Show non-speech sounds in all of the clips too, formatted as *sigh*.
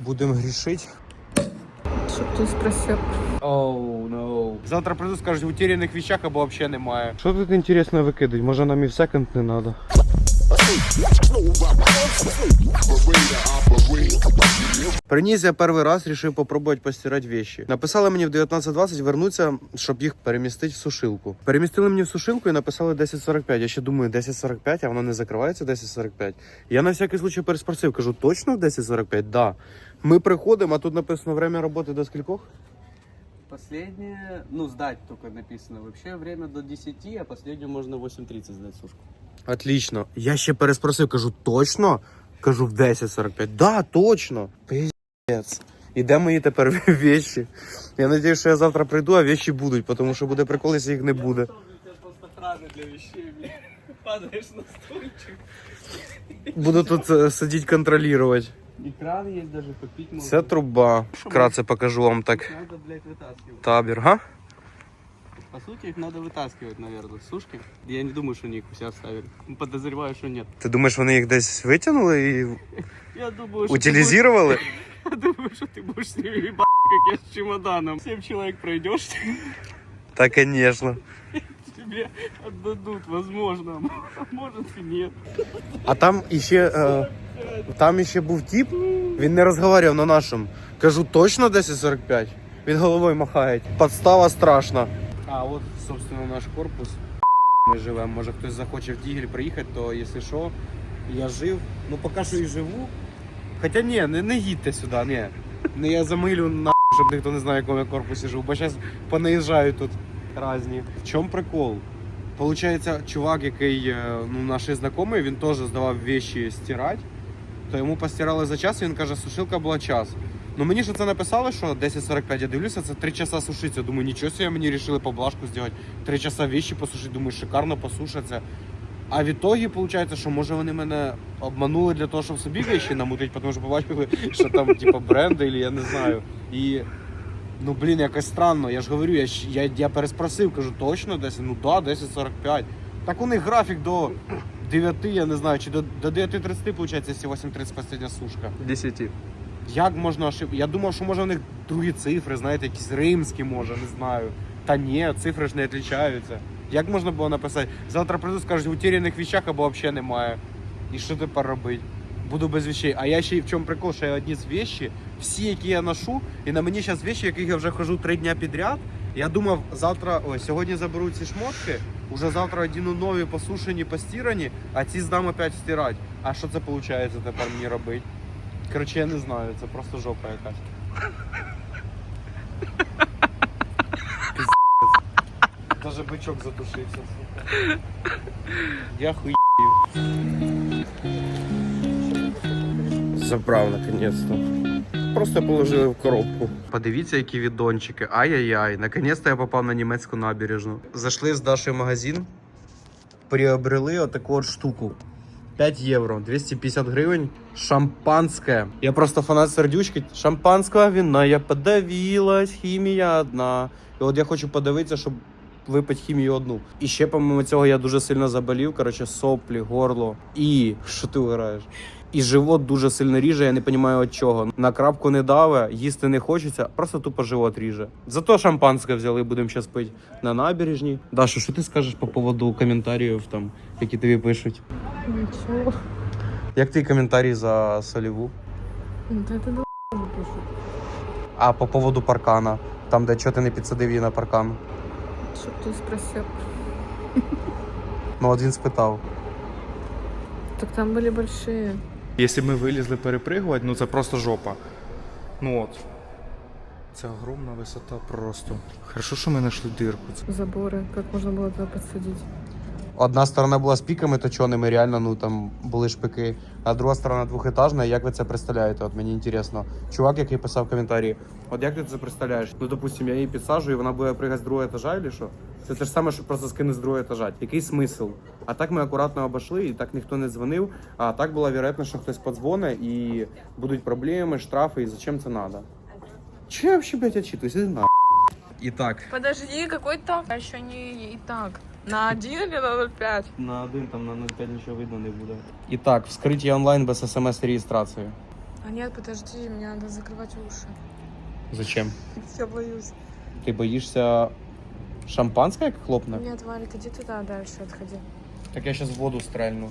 Будемо грішити. Щоб ти спросив. Оу, no. Завтра прийду, скажуть, в утеряних вещах або взагалі немає. Що тут інтересно викидати? Може нам і в секонд не треба. Приніс я перший раз, вирішив попробувати постирати вещи. Написали мені в 19.20 вернуться, щоб їх перемістити в сушилку. Перемістили мені в сушилку і написали 10.45. Я ще думаю, 10.45, а воно не закривається 10.45. Я на всякий случай переспросив, кажу, точно в 10.45? Да. Ми приходимо, а тут написано время роботи до скількох? Последнее, ну, сдать только написано. Вообще время до 10, а последнюю можно 8.30 сдать сушку. Отлично. Я ще переспросив, кажу, точно? Кажу, в 10.45. Да, точно. Пиздец. І де мої тепер *laughs* вещи? Я надіюсь, що я завтра прийду, а вещи будуть, тому що буде прикол, якщо їх не буде. Для вещей, блин. На стульчик. Буду тут е, сидіти контролювати. И кран есть даже, попить можно. Це труба. Вкратце покажу вам так. Надо, блядь, вытаскивать. Табір, га? По сути, их надо вытаскивать, наверное, с сушки. Я не думаю, что они их все оставили. Подозреваю, что нет. Ти думаєш, вони їх десь витягнули і Я *laughs* думаю, что... ты утилізували? будешь- Я думаю, что ты будешь с ними ебать, как я с чемоданом. Семь человек пройдешь, Та, звісно. *laughs* тебе отдадут, возможно. *laughs* А может и нет. А там іще, е, там іще був тіп, він не розговорював на нашому. Кажу, точно 10.45? Він головою махає. Подстава страшна. А от, собственно, наш корпус. Ми живемо. Може хтось захоче в Дігель приїхати, то якщо що, я жив. Ну поки що і живу. Хоча ні, не, не їдьте сюди, ні. Не я замилю на щоб ніхто не знає, в якому я корпусі живу. Бо зараз понаїжджають тут різні. В чому прикол? Получається, чувак, який е, ну, наш знайомий, він теж здавав вещи стирати, то йому постирали за час, і він каже, сушилка була час. Ну мені ж це написали, що 10.45, я дивлюся, це 3 часа сушиться. Думаю, нічого собі мені вирішили поблажку зробити. 3 часа вещи посушити, думаю, шикарно посушаться. А в ітогі виходить, що може вони мене обманули для того, щоб собі вещи намутити, тому що побачили, що там типу бренди, або я не знаю. І ну блін, якось странно. Я ж говорю, я, я, я переспросив, кажу, точно 10? Ну да, 10.45. Так у них графік до 9, я не знаю, чи до, до 9.30, виходить, якщо 8.30 остання сушка. 10. Як можна ошиб... Я думав, що може у них другі цифри, знаєте, якісь римські, може, не знаю. Та ні, цифри ж не відрізняються. Як можна було написати? Завтра прийду, скажуть, в утеряних вещах або взагалі немає. І що тепер робити? Буду без вещей. А я ще в чому прикол, що я одні з вещі, всі, які я ношу, і на мені зараз вещі, яких я вже хожу три дня підряд. Я думав, завтра, ой, сьогодні заберу ці шмотки, уже завтра одіну нові посушені, постірані, а ці здам опять стирати. А що це виходить тепер мені робити? Коротше, я не знаю, це просто жопа якась. Даже бичок затушився, сука. Я хуй. Забрав наконец-то. Просто положили в коробку. Подивіться, які відончики. Ай-яй-яй. Наконец-то я попав на німецьку набережну. Зайшли з Дашою в магазин, приобрели отаку от штуку. 5 євро, 250 гривень. Шампанське. Я просто фанат сердючки. Шампанського вина, я подавилась, хімія одна. І от я хочу подивитися, щоб випити хімію одну. І ще, помимо цього, я дуже сильно заболів. Коротше, соплі, горло. І що ти виграєш? І живот дуже сильно ріже, я не розумію від чого. На крапку не даве, їсти не хочеться, просто тупо живот ріже. Зато шампанське взяли, будемо зараз пити на набережні. Даша, що ти скажеш по поводу коментарів, там, які тобі пишуть? Ничего. Як твій коментарі за соліву? Ну, да это да пишут. А по поводу паркана, там, де чого ти не підсадив її на паркан. Чтоб ты спросил. Ну, от він спитав. Так там были большие. Якщо ми вилізли перепригувати, ну це просто жопа. Ну от. Це огромна висота просто. Хорошо, що ми знайшли дирку. Забори, як Как було туди туда подсадить? Одна сторона була з піками точеними, реально, ну там були шпики, а друга сторона двохетажна. Як ви це представляєте? От мені інтересно. Чувак, який писав коментарі, от як ти це представляєш? Ну, допустим, я її підсаджую, і вона буде пригати з другого етажа, або що? Це те ж саме, що просто скине з другого етажа. Який смисл? А так ми акуратно обійшли, і так ніхто не дзвонив. А так була вірогідність, що хтось подзвонить і будуть проблеми, штрафи, і зачем це треба? Чи я взагалі, блядь, отчитуюсь? Іди на. І так. Подожди, какой так? А еще не и так. На один или на 0,5? На один там на 0,5 нічого видно не буде. І так, вскриття онлайн без смс реєстрації. А нет, подожди, мне надо закрывать уши. Зачем? *laughs* Я боюсь. Ти боїшся шампанське, як хлопне? Нет, Валик, иди туда дальше, отходи. Так я зараз воду стрельну.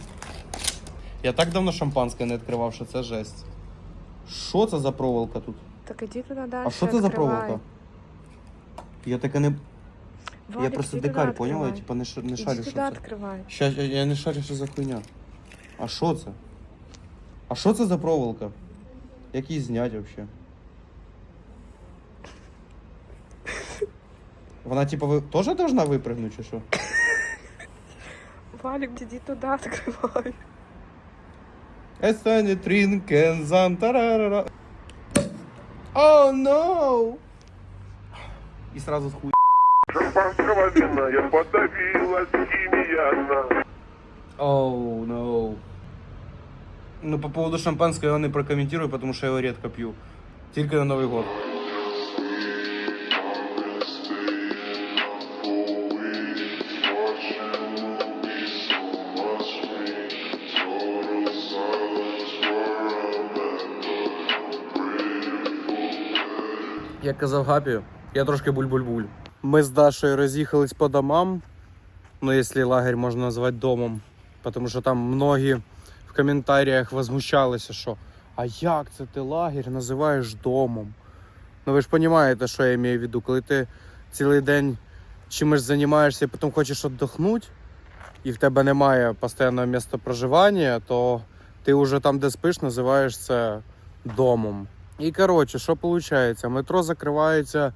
Я так давно шампанське не відкривав, що це жесть. Що це за проволока тут? Так иди туда дальше, А що це за открывай. проволока? Я таке не я Валик, просто иди дикарь, туда поняла? Я открывай. типа не, ш... не Иди шарю, що туда це. открывай. Ща, я, я не шарю, що за хуйня. А що це? А що це за проволока? Як її знять вообще? Вона типа ви теж должна випрыгнути, чи що? Валик, иди туда открывай. Естені трінкен зан тарарара. О, no! І сразу хуй. Шампанского вина я подавилась химияна. Оу, oh, no. Ну, по поводу шампанского я не прокомментирую, потому что я его редко пью. Только на Новый год. Як казав Гапі, я трошки буль-буль-буль. Ми з Дашою роз'їхались по домам. Ну, якщо лагерь можна назвати домом. Тому що там многі в коментарях возмущалися, що а як це ти лагерь називаєш домом? Ну ви ж розумієте, що я маю в виду, коли ти цілий день чимось займаєшся і потім хочеш віддохнути, і в тебе немає постійного місця проживання, то ти вже там, де спиш, називаєш це домом. І коротше, що виходить? Метро закривається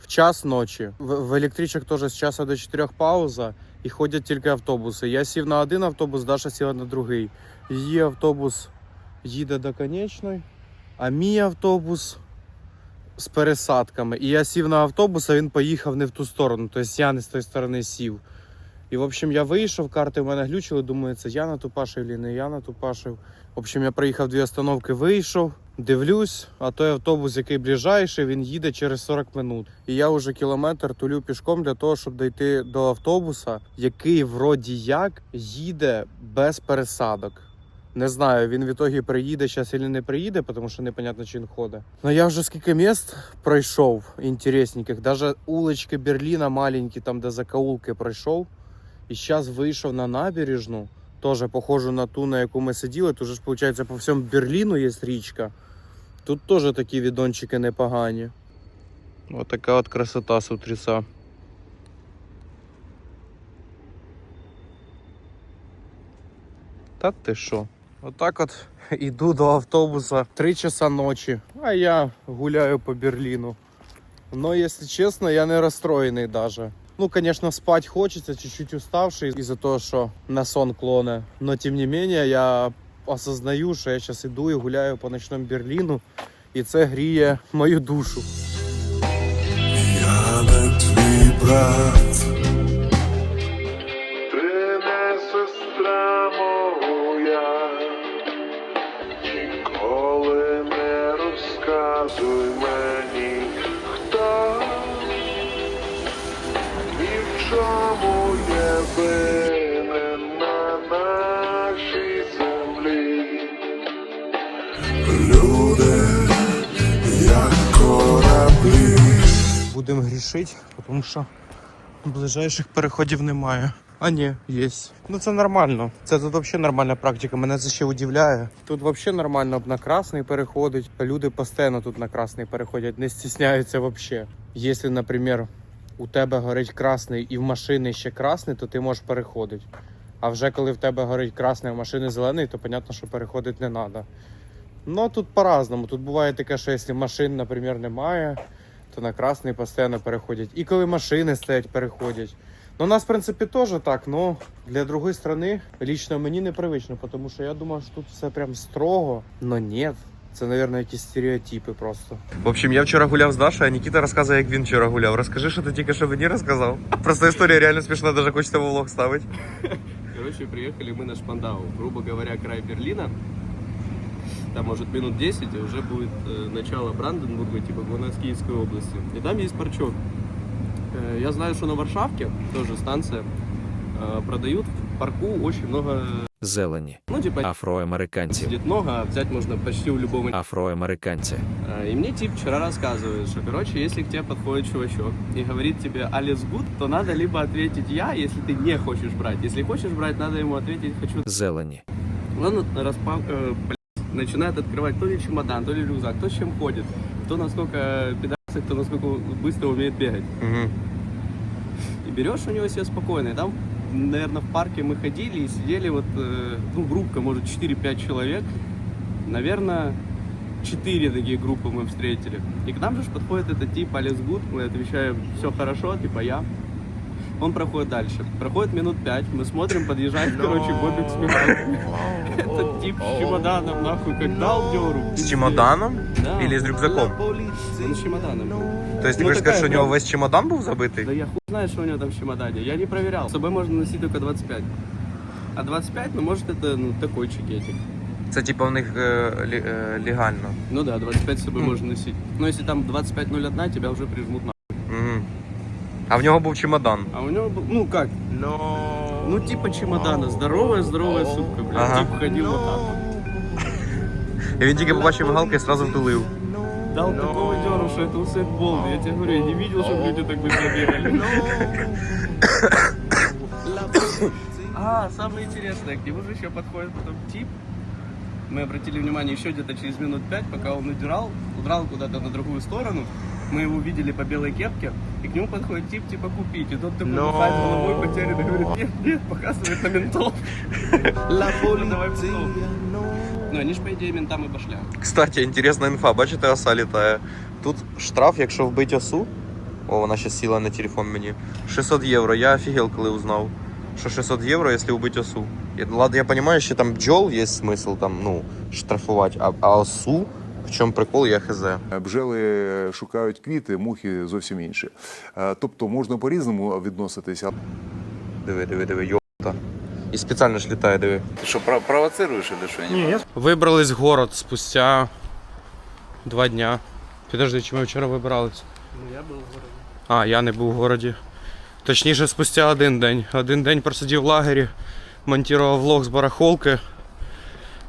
в час ночі. В, в електричок теж з часу до 4 пауза і ходять тільки автобуси. Я сів на один автобус, Даша сіла на другий. Її автобус їде до конечної, а мій автобус з пересадками. І я сів на автобус, а він поїхав не в ту сторону. Тобто я не з тої сторони сів. І в общем, я вийшов, карти в мене глючили, думаю, це я натупашив чи не я натупашив. В общем, я проїхав дві остановки, вийшов, дивлюсь, а той автобус, який ближайший, він їде через 40 минут. І я вже кілометр тулю пішком для того, щоб дійти до автобуса, який вроді як їде без пересадок. Не знаю, він в ітогі приїде зараз чи не приїде, тому що непонятно, чи він ходить. Ну я вже скільки міст пройшов інтересненьких, даже улочки Берліна маленькі, там де закаулки пройшов. І зараз вийшов на набережну, теж похожу на ту, на яку ми сиділи. Тут же ж, виходить, по всьому Берліну є річка. Тут теж такі відончики непогані. Ось така от красота з утріса. Та ти що? Отак от *laughs* іду до автобуса 3 часа ночі, а я гуляю по Берліну. Но, если честно, я не расстроенный даже. Ну, конечно, спать хочется, чуть-чуть уставший из-за того, что на сон клоне. Но, тем не менее, я осознаю, що я зараз іду і гуляю по ночному Берліну, і це гріє мою душу. Я не твій брат. Грішити, тому що ближайших переходів немає. А ні, є. Ну це нормально. Це тут взагалі нормальна практика. Мене це ще удивляє. Тут взагалі нормально на красний переходить. Люди постійно тут на красний переходять, не стісняються взагалі. Якщо, наприклад, у тебе горить красний і в машини ще красний, то ти можеш переходити. А вже коли в тебе горить красний, а в машини зелений, то понятно, що переходити не треба. Ну тут по-разному. Тут буває таке, що якщо машин, наприклад, немає, то на красний постійно переходять. І коли машини стоять, переходять. Ну, у нас, в принципі, теж так, але для другої сторони лично мені непривично, тому що я думав, що тут все прям строго. Но ні. Це, мабуть, якісь стереотипи просто. В общем, я вчора гуляв з Дашою, а Нікіта розказує, як він вчора гуляв. Розкажи, що ти тільки що мені розказав. Просто історія реально смішна, навіть хочеться в влог ставити. Короче, приехали мы на Шпандау, грубо говоря, край Берлина. Там, может, минут 10, и уже будет э, начало Бранденбурга, типа Гванатскийской области. И там есть парчок. Э, я знаю, что на Варшавке, тоже станция, э, продают в парку очень много зелені, Ну, типа, афроамериканців, сидит много, а взять можно почти у любого афроамериканці, А, И мне тип вчера рассказывает, что, короче, если к тебе подходит чувачок и говорит тебе «Алис гуд», то надо либо ответить «я», если ты не хочешь брать. Если хочешь брать, надо ему ответить «хочу». зелені, Он распа... э, блядь, начинает открывать то ли чемодан, то ли рюкзак, то с чем ходит, кто насколько пидорасый, кто насколько быстро умеет бегать. Угу. И берешь у него себе спокойно. И там, наверное, в парке мы ходили и сидели вот, э, ну, группка, может, 4-5 человек. Наверное, 4 такие группы мы встретили. И к нам же подходит этот тип Алис Гуд, мы отвечаем, все хорошо, типа я. Он проходит дальше. Проходит минут пять, мы смотрим, подъезжает, *laughs* короче, Бобик с мигалками. Этот тип с чемоданом, нахуй, как дал дёру. З чемоданом? Да. Или з рюкзаком? Он с чемоданом. Тобто ти Ну, хочеш сказати, така що у нього прям- весь чемодан був забитий? Да я хуй знаю, что у него там в чемодане. Я не проверял. С собой можно носить только 25. А 25, ну, может, это ну, такой чекетик. Це типу у них е, лі- е, легально. Ну да, 25 с собой Хм. можно носить. Но если там 25.01, тебя уже прижмут на. Угу. А в нього був чемодан. А у него был, ну как, ну типа чемодана, здоровая, здоровая сумка, блядь. Ага. Тип ходил вот так вот. І він тільки побачив мигалки і одразу втулив. Дал такого дёру, что это Усейн Болт. Я тебе говорю, я не видел, чтобы люди так быстро бегали. *coughs* А, самое интересное, к нему же еще подходит потом тип. Мы обратили внимание еще где-то через минут пять, пока он удирал, удрал куда-то на другую сторону. Мы его видели по белой кепке, и к нему подходит тип, типа, купить. И тот такой махает головой потерянный, говорит, нет, нет, показывает на ментов. *laughs* *laughs* Ну, давай ментов. Ну, они же, по идее, ментам и пошли. Кстати, інтересна інфа, бачите, оса літає. Тут штраф, якщо вбить осу. О, вона ще сіла на телефон мені. 600 євро. Я офігел, коли узнав. Що 600 євро, якщо вбить осу. Я, ладно, я розумію, що там бджол є смисл там, ну, штрафувати, а, а осу, в чому прикол, я хз. Бджели шукають квіти, мухи зовсім інші. Е, Тобто можна по-різному відноситися. Диви, диви, диви, йота. І спеціально ж літає, диви. Ты что, про- провоцируешь или что? Я не Вибрались в город спустя два дня. Підожди, чи ми вчора вибирались? Ну, я был в городе. А, я не був в городі. Точніше, спустя один день. Один день просидів в лагері, монтував влог з барахолки.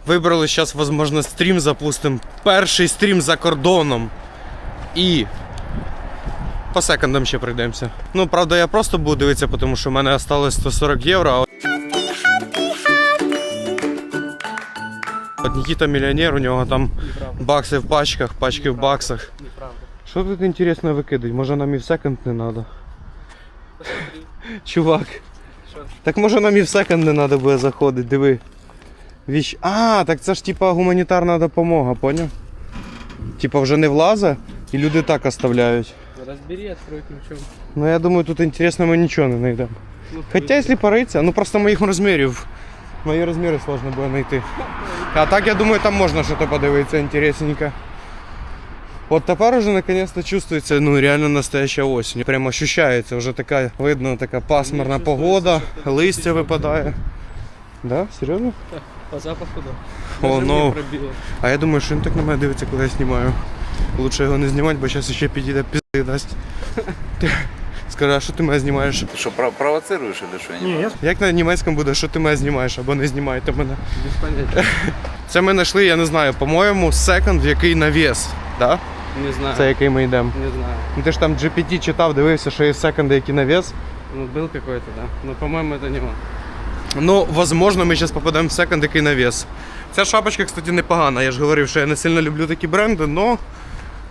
Вибрали зараз, можливо, стрім запустимо. Перший стрім за кордоном. І. По секундам ще прийдемося. Ну, правда, я просто буду дивитися, тому що в мене осталось 140 євро. От Нікіта мільйонер, у нього там бакси в пачках, пачки в баксах. Що тут інтересно викидати? Може нам і в секонд не треба? Чувак. Так може нам і в секонд не треба буде заходити, диви. Віч... А, так це ж типа гуманітарна допомога, поняв? Типа вже не влаза, і люди так оставляють. Разбери, открой ключом. Ну я думаю, тут інтересно ми нічого не знайдемо. Ну, Хоча, якщо поритися, ну просто моїх розмірів. Мої розміри сложно буде знайти. А так я думаю, там можна щось подивитися інтересненько. От тепер уже наконец-то чувствується ну реально настояща осінь. Прямо ощущається, вже така видно, така пасмурна погода, листя випадає. Да? Серйозно? По запаху, да. О, Даже ну. мне пробило. А я думаю, що він так на мене дивиться, коли я знімаю. Лучше його не знімати, бо зараз ще підійде пізди дасть. *laughs* Ти Скажи, а що ти мене знімаєш? Ты что, про- провоцируешь или что? Я не Як на німецькому буде, що ти мене знімаєш або не знімайте мене? Без понятия. *laughs* Це ми знайшли, я не знаю, по-моєму, секонд, який навіс. Да? Не знаю. Це який ми йдемо. Не знаю. Ну ти ж там GPT читав, дивився, що є секонди, які навіс. Ну, был какой-то, да. Но, по-моему, это не он. Ну, возможно, ми зараз попадемо в секонд, який навіс. Ця шапочка, кстати, непогана. Я ж говорив, що я не сильно люблю такі бренди, але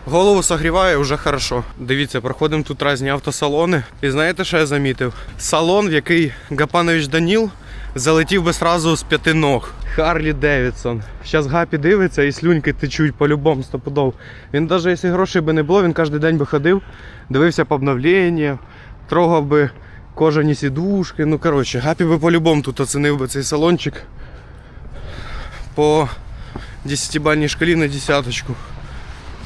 голову согріває вже хорошо. Дивіться, проходимо тут різні автосалони. І знаєте, що я замітив? Салон, в який Гапанович Даніл залетів би сразу з п'яти ног. Харлі Девідсон. Зараз Гапі дивиться і слюньки течуть по-любому стопудов. Він навіть якщо грошей би не було, він кожен день би ходив, дивився по обновленням, трогав би кожані сідушки. Ну, коротше, Гапі би по-любому тут оцінив би цей салончик по 10-бальній шкалі на десяточку.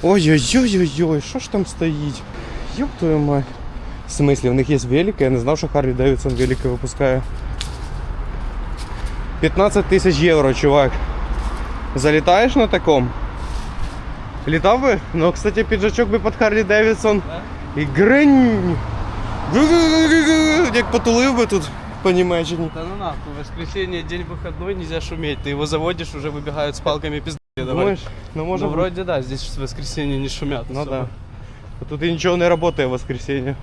Ой-ой-ой-ой-ой, що ж там стоїть? Ёб твою мать. В смысле, у них є велика? Я не знав, що Харлі Девідсон велика випускає. 15 тисяч євро, чувак. Залітаєш на таком? Літав би? Ну, кстати, піджачок би під Харлі Девідсон. І гринь. Гу-гу-гу-гу-гу. Як потулив би тут. по Німеччині. Да ну нахуй, воскресенье день выходной, нельзя шуметь. Ты его заводишь, уже выбегают с палками пизды. Думаєш? Ну може Ну бути. вроде да, здесь в воскресенье не шумят. Ну особо. да. Тут і нічого не працює в воскресенье.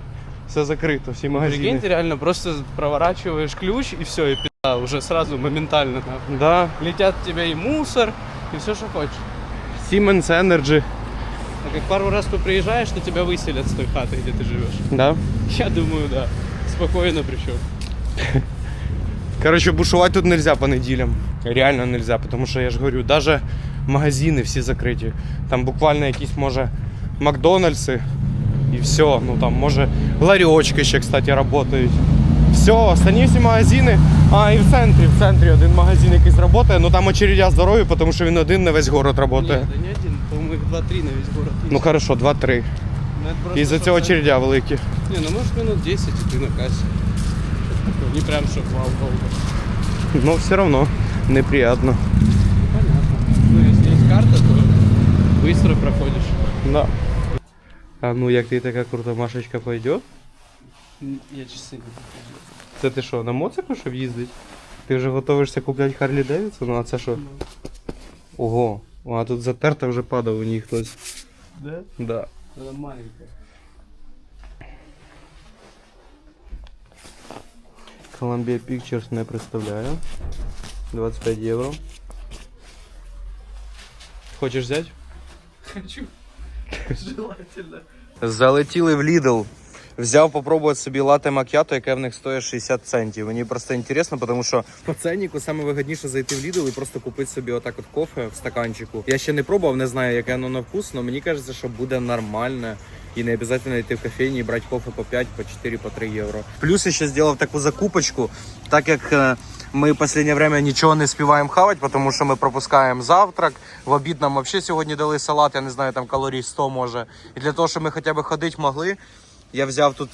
Все закрито, всі магазини. Прикинь, ты реально просто проворачиваешь ключ и все, и пизда, уже сразу моментально нахуй. Да. Летят в тебя и мусор, и все, что хочешь. Siemens Energy. А как пару раз ты приезжаешь, то тебя выселят с той хаты, где ты живешь. Да. Я думаю, да. Спокойно причем. Короче, бушувати тут нельзя по неділям. Реально нельзя, тому що я ж говорю, даже магазини всі закриті. Там буквально якісь, може, Макдональдси і все. Ну там, може, ларьочки ще, кстати, працюють. Все, останні всі магазини. А, і в центрі, в центрі один магазин якийсь працює, ну там очередя здорові, тому що він один на весь город працює. Нет, да не один, по-моему, их два-три на весь город. Ну хорошо, два-три. Ну, это просто І за чтоб цього за- очередя великі. Не, ну может минут 10 и ты на кассе. Такое, Не прям, что вау, долго. Ну все одно неприятно. Понятно. Ну, если есть карта, то быстро проходишь. Да. А ну як ти така крута Машечка пойде? М, Я часы не покажу. Це ти що, на моцику щоб їздить? Ти вже готуєшся купляти Харлі Девідсон, а це що? Ого, а тут затерта вже падав у ній хтось. Да? Да. Она маленькая. Columbia Pictures не представляю. 25 євро. Хочеш взяти? Хочу. *laughs* Желательно. Залетіли в Lidl. Взяв попробувати собі лате мак'ято, яке в них стоїть 60 центів. Мені просто інтересно, тому що по ценнику саме вигідніше зайти в Lidl і просто купити собі отак от кофе в стаканчику. Я ще не пробував, не знаю, яке воно на вкус, але мені кажеться, що буде нормальне. І не обов'язково йти в кофейні і брати кофе по 5, по 4, по 3 євро. Плюс я ще зробив таку закупочку, так як е, ми в останнє время нічого не співаємо хавати, тому що ми пропускаємо завтрак. В обід нам взагалі сьогодні дали салат, я не знаю, там калорій 100 може. І для того, щоб ми хоча б ходити могли, я взяв тут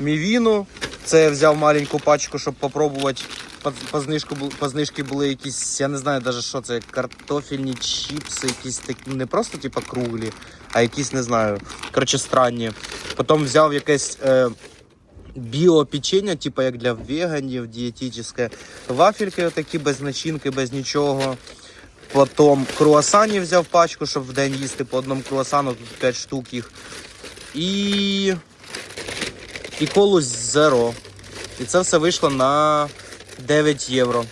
мівіну. Це я взяв маленьку пачку, щоб попробувати. По, по, знижку, знижки були якісь, я не знаю навіть що це, картофельні чіпси, якісь такі, не просто типу круглі, а якісь, не знаю, коротше, странні. Потім взяв якесь е, біопечення, типу як для веганів, дієтичне. Вафельки отакі без начинки, без нічого. Потім круасанів взяв пачку, щоб в день їсти по одному круасану, тут 5 штук їх. І. І колу зеро. І це все вийшло на 9 євро.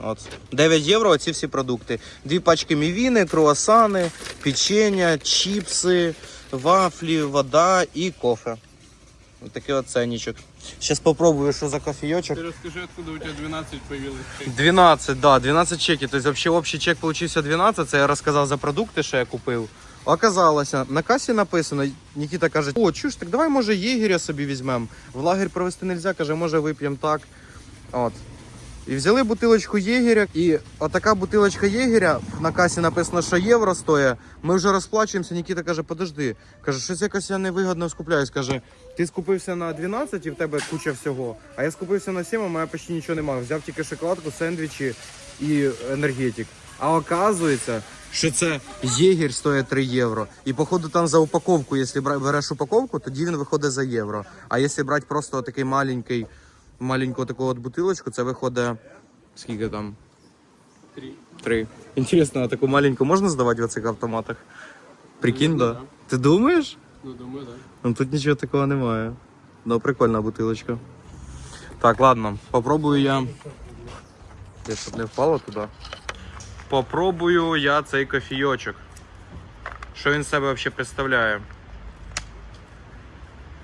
От. 9 євро оці всі продукти. Дві пачки мівіни, круасани, печення, чіпси, вафлі, вода і кофе. Ось такий от ценничок. Зараз спробую, що за кофійочок. Ты расскажи, откуда у тебя 12 появилось. 12, да, 12 чеків. Тобто, взагалі, общий чек получився 12. Це я розказав за продукти, що я купив. Оказалося, на касі написано, Нікіта каже, о, чуєш, так давай, може, єгеря собі візьмемо. В лагерь провести нельзя, каже, може вип'ємо так. От. І взяли бутилочку єгеря, і отака бутилочка єгеря, на касі написано, що євро стоїть. Ми вже розплачуємося. Нікіта каже, подожди. Каже, щось якось я невигодно скупляюсь. Каже, ти скупився на 12 і в тебе куча всього. А я скупився на 7, а мене почти нічого немає. Взяв тільки шоколадку, сендвічі і енергетик. А оказується, що це єгір стоїть 3 євро. І походу там за упаковку, якщо береш упаковку, тоді він виходить за євро. А якщо брати просто такий маленький, маленьку таку от бутилочку, це виходить скільки там? Три. Три. Інтересно, а таку маленьку можна здавати в цих автоматах? Прикинь, да? да. Ти думаєш? Ну, думаю, да. Ну тут нічого такого немає. Ну, прикольна бутилочка. Так, ладно, попробую я. Я щоб не впало туди. Попробую я цей кофійочок. Що він себе взагалі представляє?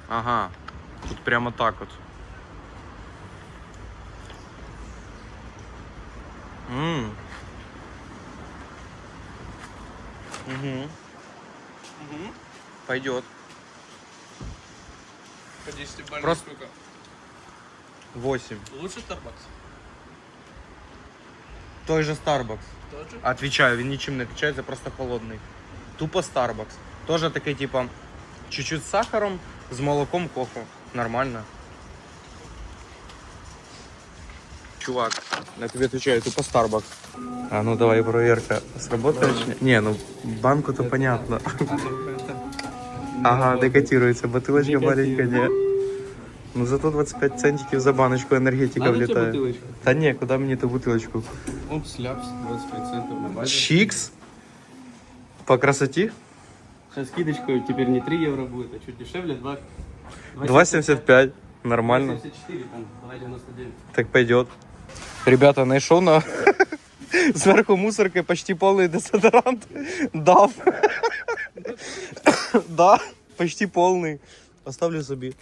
Ага. Тут прямо так от. Ммм. Угу. Угу. Пойдет. По 10 бальная Просто- штука. 8. Лучше Starbucks? Той же Starbucks. Тоже? Отвечаю, він нічим не отличається, просто холодний. Тупо Starbucks. Тоже такий, типа, чуть-чуть з сахаром, з молоком кофе. Нормально. Чувак, я тобі отвечаю, тупо Starbucks. А ну давай проверка. Сработает? чи ні? Не, ну банку то понятно. *laughs* Ага, декотируется. Бутылочка маленькая, не. Ну зато 25 центиків за баночку енергетика Надо тебе влітає. бутылочку? Та ні, куди мені ту бутилочку? Опс, ляпс, 25 центов на базе. Чикс. По красоті? Сейчас скидочка теперь не 3 евро будет, а чуть дешевле, 2... 2,75. Нормально. 74, там, 2,99. Так пойдет. Ребята, знайшов на *laughs* зверху мусорки почти повний дезодорант. Дав. *laughs* Да, почти повний. Оставлю собі.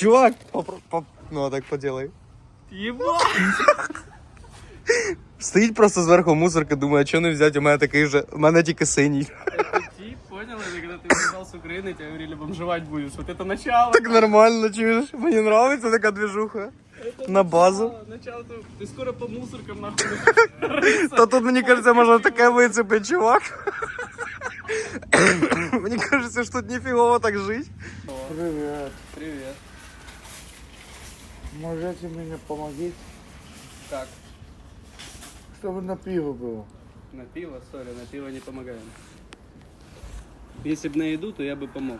Чувак, попро- поп- ну а так поделай. Ебать! Стоїть просто зверху мусорка, думає, що не взяти, у мене такий же, у мене тільки синій. Это тип, понял? Это когда ты приезжал с Украины, тебе говорили, бомжевать будешь. Вот это начало. Так нормально, чуєш? Мені нравиться така движуха. На базу. Начало, начало ты, ты скоро по мусоркам нахуй. Та *laughs* тут, мені кажется, можна таке вицепити, чувак. Мені *laughs* кажется, що тут ніфігово так жить. Привет. Привет. Можете мне помогить, Как? чтобы на пиво было? На пиво, сори, на пиво не помогаем. Если бы на еду, то я бы помог.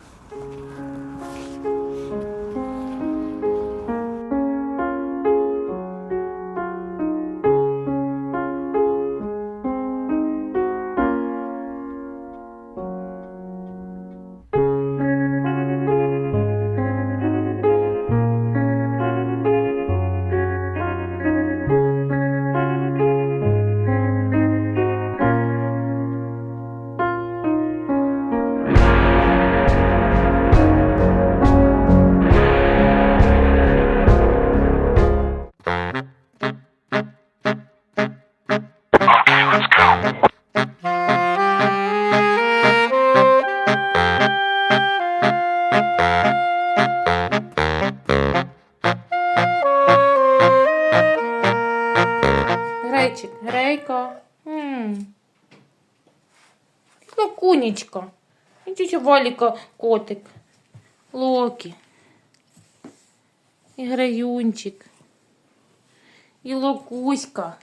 Локунечка. І тетя Валіка котик. Локі. І Граюнчик. І Локуська.